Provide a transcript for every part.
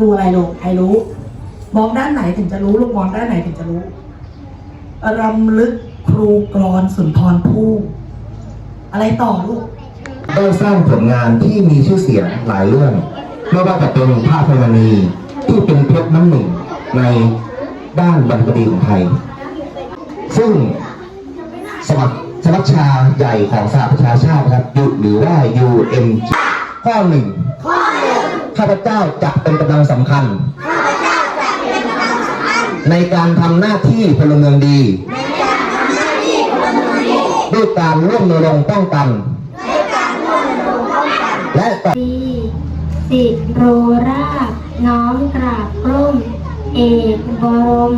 ดูอะไรลูกใครรู้ มองด้านไหนถึงจะรู้ลูกมองด้านไหนถึงจะรู้รำลึกครูกรอนสุนทรภู่อะไรต่อลูกได้สร้างผลงานที่มีชื่อเสียงหลายเรื่องไม่ว่าจะเป็นพระพมณีที่เป็นเพชรน้ำหนึ่งในด้านบรรพดีของไทย ซึ่งสมัครสมัชชาใหญ่ของสหประชาชาตินะครับยุหรือว่า UN ข้อหนึ่งข้าพเจ้าจะเป็นกำลังสำคัญ ในการทำหน้าที่พลเมืองดีด้วยการร่วมรณรงค์ป้องกัน และต่อดีสิโรราบน้อมกราบกล้มเอกบรม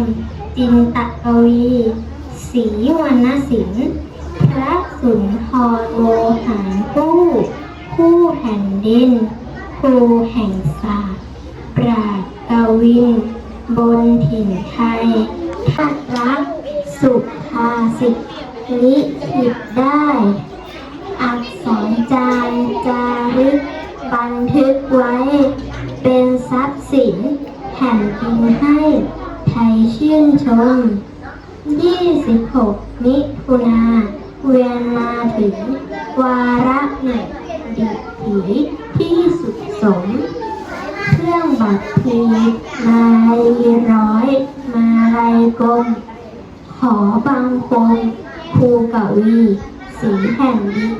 จินตกวีศรีวรรณสินพระสุนทรโวหารผู้ ผู้แผ่นดิน ครูแห่งศาสตร์ปราดกวิน บนถิ่นไทยทัดรัก สุภาษิตลิขิตได้ อักษรจารจารึก บันทึกไว้ เป็นทรัพย์สินแผ่นดินให้ไทยชื่นชม 26 มิถุนาเวียนมาถึง วาระหนึ่งดิถีที่ ม เครื่องบัตรพีมาลัยร้อยมาลัยกลม ขอบังคมครูกวี สีแห่งดิน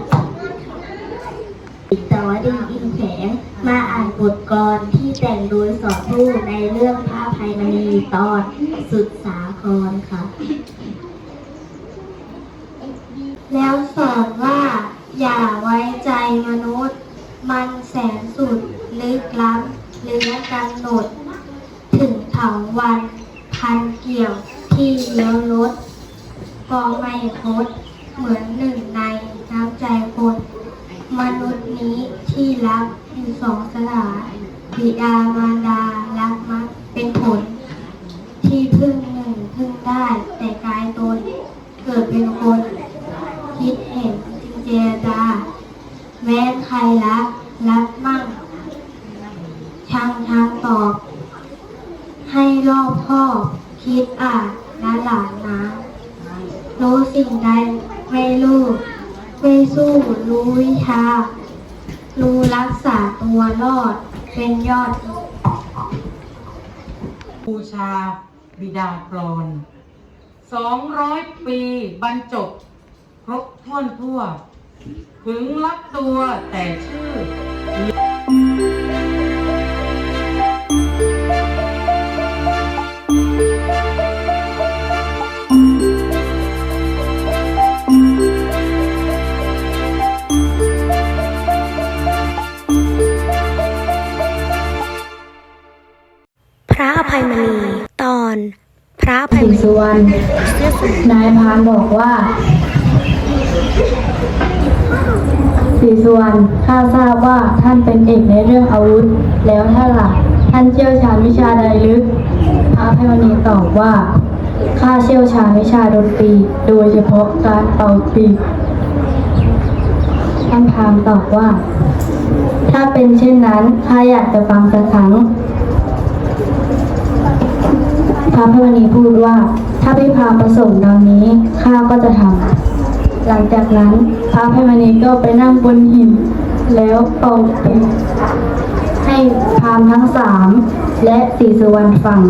ตวดีอินแสงมาอ่านบทกลอนที่แต่งโดยสอนผู้ในเรื่องพระภัยมณีตอนสุดสาครค่ะ แล้วสอนว่าอย่าไว้ใจมนุษย์ มันแสนสุดลึกล้ำเลือกำหนด ถึงเถาวัน พันเกี่ยวที่เลี้ยวรถก็ไม่พดเหมือนหนึ่งในน้ำใจคน มนุษย์นี้ที่รักอยู่สองสถานบิดามารดารักมักเป็นผล ที่พึ่งหนึ่งพึ่งได้แต่กายตน เกิดเป็นคน คิดเห็นจึงเจรจาแม้ใครรักมั่ง ช่างทางตอบ ให้รอบคอบ คิดอ่านและหลานนะรู้สิ่งใดไม่รู้ไม่สู้รู้วิชา รู้รักษาตัวรอดเป็นยอดบูชาบิดากรอนสองร้อยปีบรรจบ ครบถ้วนทั่ว ถึงรักตัวแต่ชื่อ วรรณนายพานบอกว่าศรีสุวรรณข้าทราบว่าท่านเป็นเอกในเรื่องอาวุธ แล้วท่านล่ะ ท่านเชี่ยวชาญวิชาใดลึกพระอภัยมณีตอบว่าข้าเชี่ยวชาญวิชาดนตรี โดยเฉพาะการเป่าปีกท่านพามตอบว่า ถ้าเป็นเช่นนั้นข้าอยากจะฟังสักครั้ง พระพิมณีพูดว่า ถ้าพี่พาประสงค์ดังนี้ข้าก็จะทำหลังจากนั้นพระพิมณีก็ไปนั่งบนหิน แล้วเป่าเปีให้พามทั้งสามและสีสุวรรณฟัง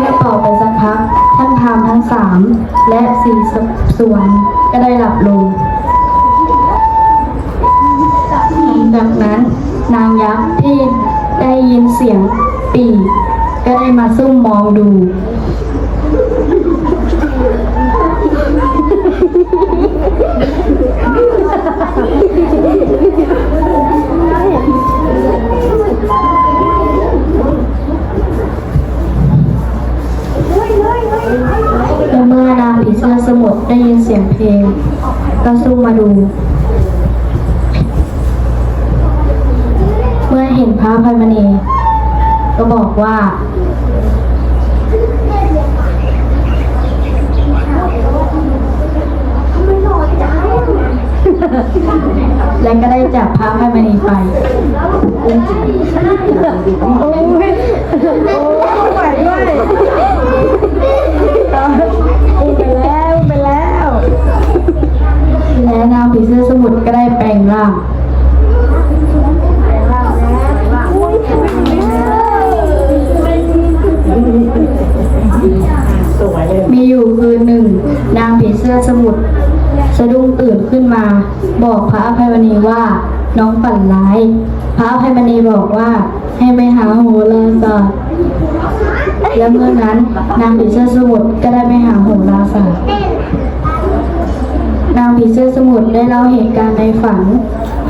เมื่อต่อไปสักพัก ท่านพามทั้งสามและสี่ส่วนก็ได้หลับลงจากนั้นนางยักษ์ที่ได้ยินเสียงปีกก็ได้มาซุ่มมองดู ลาสมุดได้ยินเสียงเพลงก็สู้มาดู เมื่อเห็นพระพันมณีก็บอกว่า แล้วก็ได้จับพระพันมณีไปโอ้ย สื้อสมุทรก็ได้แปลงร่างมีอยู่คืนหนึ่ง นางผีเสื้อสมุทรสะดุ้งตื่นขึ้นมา บอกพระอภัยมณีว่าน้องฝันร้าย พระอภัยมณีบอกว่าให้ไปหาโหราศาสตร์และเมื่อนั้นนางผีเสื้อสมุทรก็ได้ไปหาโหราศาสตร์ นางผีเสื้อสมุทรได้เล่าเหตุการณ์ในฝัน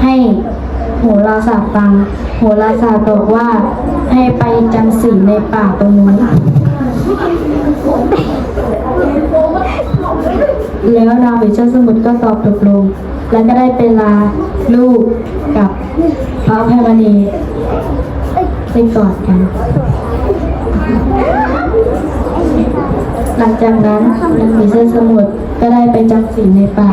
ให้โหราศาสตร์ฟัง โหราศาสตร์บอกว่าให้ไปจำศีลในป่าตรงนู้นแล้วนางผีเสื้อสมุทรก็ตอบตกลง แล้วก็ได้เป็นลาลูกกับพระอภัยมณีไปกอดกันหลังจากนั้นนางผีเสื้อสมุทร ก็ได้ไปจำศีลในป่า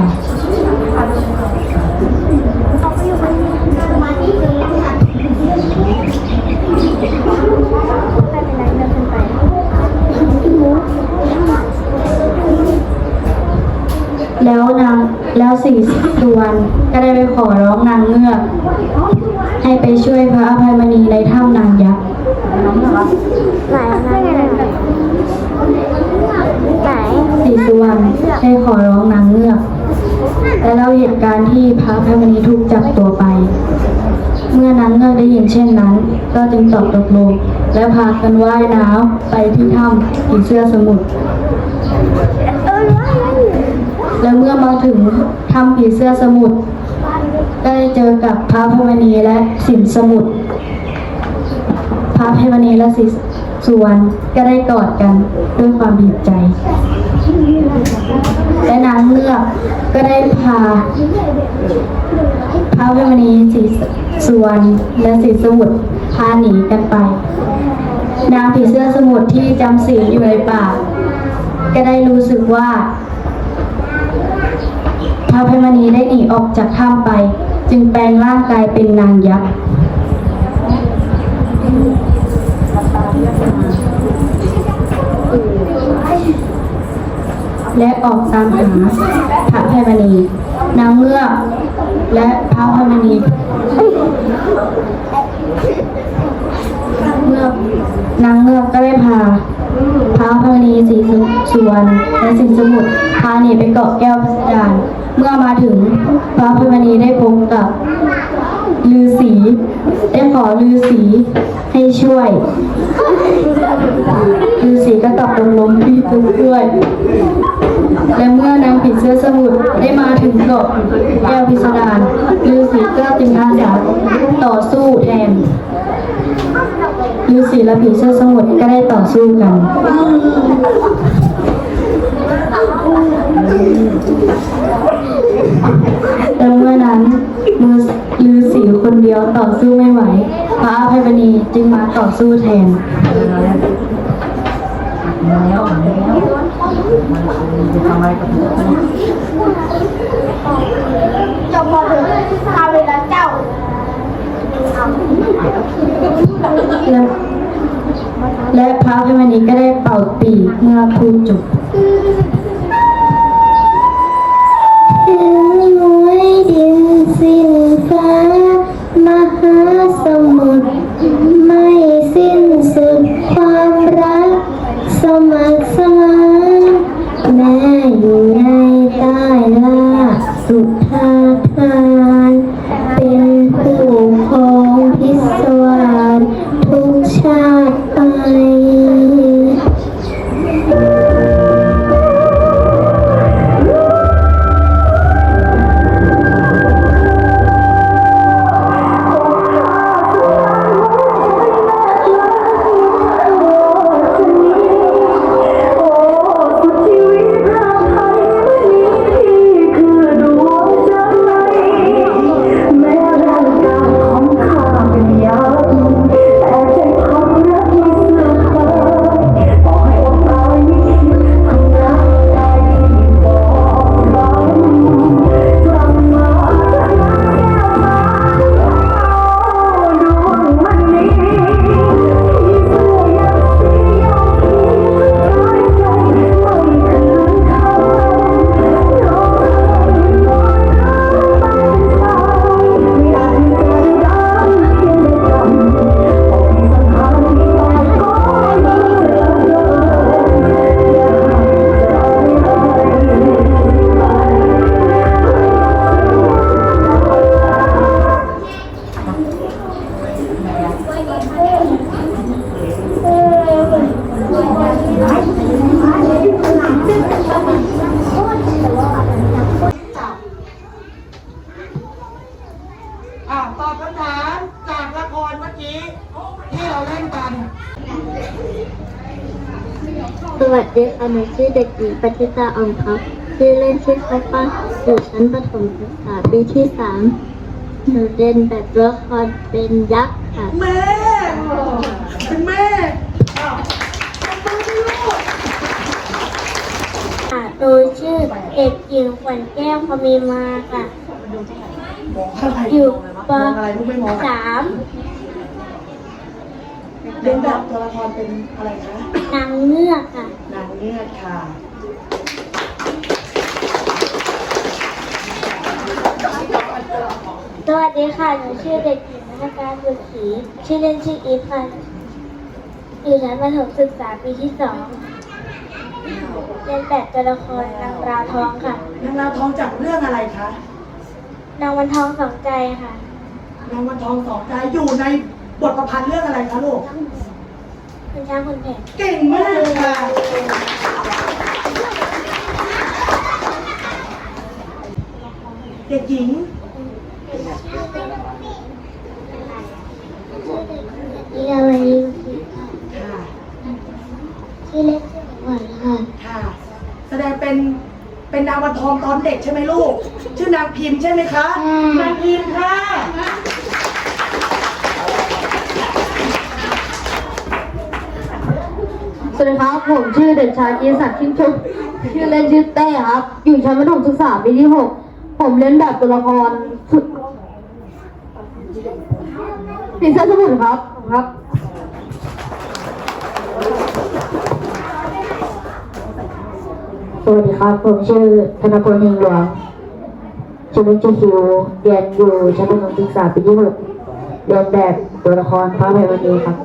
แล้วนางแล้วสี่สุวรรณก็ได้ไปขอร้องนางเงือก ให้ไปช่วยพระอภัยมณีในถ้ำนางยักษ์ไหนนไหน สีสุวรรณได้ขอร้องนางเงือกและเล่าเหตุการณ์ที่พระอภัยมณีถูกจับตัวไป เมื่อนางเงือกได้ยินเช่นนั้น ก็จึงตอบตกลงและพากันว่ายน้ำไปที่ถ้ำผีเสื้อสมุทรและเมื่อมาถึงถ้ำผีเสื้อสมุทรได้เจอกับพระอภัยมณีและสินสมุทรพระอภัยมณีและสิสุวรรณก็ได้กอดกันด้วยความดีใจ และนางเงือกก็ได้พาพระอภัยมณีสีสวรรณและสีสมุทรพาหนีกันไป นางผีเสื้อสมุทรที่จำศีลอยู่ในป่า ก็ได้รู้สึกว่าพระอภัยมณีได้หนีออกจากถ้ำไป จึงแปลงร่างกายเป็นนางยักษ์ และออกตามหาพระอภัยมณีนางเงือกและพระอภัยมณีเมื่อนางเงือกก็ได้พาพระอภัยมณีสีสุวรรณและสินสมุทรพาหนีไปเกาะแก้วพิสดารเมื่อมาถึงพระอภัยมณีได้พบกับ ฤาษีได้ขอฤาษีให้ช่วยฤาษีก็ตอบตกลงที่จะช่วย และเมื่อนางผีเสื้อสมุทรได้มาถึงเกาะแก้วพิสดารฤาษีก็จึงอาสาต่อสู้แทนฤาษีและผีเสื้อสมุทรก็ได้ต่อสู้กัน จึงมาต่อสู้แทนจบพอถึงเอาเวลาเจ้าและพระอภัยมณีก็ได้เป่าปีเมื่อพูดจบ ค่ะหนูชื่อเด็กหญิงปฏิตาออมครับชื่อเล่นชื่อข้าวปั้นอยู่ชั้นประถมศึกษาปีที่สามหนูเรียนแบบละครเป็นยักษ์ค่ะ แม่เป็นแม่ค่ะโดยชื่อเด็กหญิงขวัญแก้วพมีมาค่ะ อยู่ปมองอะไรลูกไม่มองสามเรียนแบบตัวละครเป็นอะไรคะนางเงือกค่ะนาง เงือกค่ะสวัสดีค่ะ หนูชื่อเด็กหญิงนักการบุตรศรีชื่อเล่นชื่ออีฟค่ะอยู่ชั้นประถมศึกษาปีที่สองเรียนแบบตัวละครนางราทองค่ะ นางราวทองจากเรื่องอะไรคะ นางวันทองสองใจค่ะ นางวันทองสองใจอยู่ในบทประพันธ์เรื่องอะไรคะลูกคุณช้างคุณแผนเก่งมากค่ะ ด็กหญิงอีอะไรค่ะค่ะชื่อเล่นชื่อหวานค่ะค่ะ แสดงเป็นเป็นนางวันทองตอนเด็กใช่ไหมลูก ชื่อนางพิมพ์ใช่ไหมคะ นางพิมพ์ค่ะ สวัสดีครับ ผมชื่อเด็กชายเจสันชิมชมชื่อเล่นชื่อเต้ครับ อยู่ชั้นประถมศึกษาปีที่หก ผมเล่นแบบตัวละครสุดปีเสื้อสมุนครับครับสวัสดีครับผมชื่อธนพลเฮงหลวงชื่อเล่นชื่อคิวเรียนอยู่ชั้นประถมศึกษาปีที่หกเรียนแบบตัวละครพระอภัยมณีครับ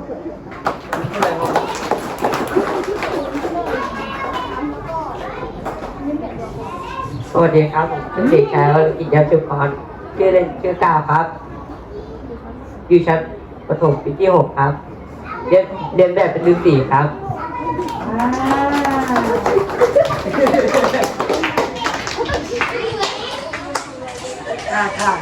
สวัสดีครับผม ชื่อเด็กชายวรกิจยาสุพรชื่อเล่นชื่อกาครับ อยู่ชั้นประถมปีที่หกครับ เรียนเรียนแบบเป็นฤาษีครับ ค่ะค่ะ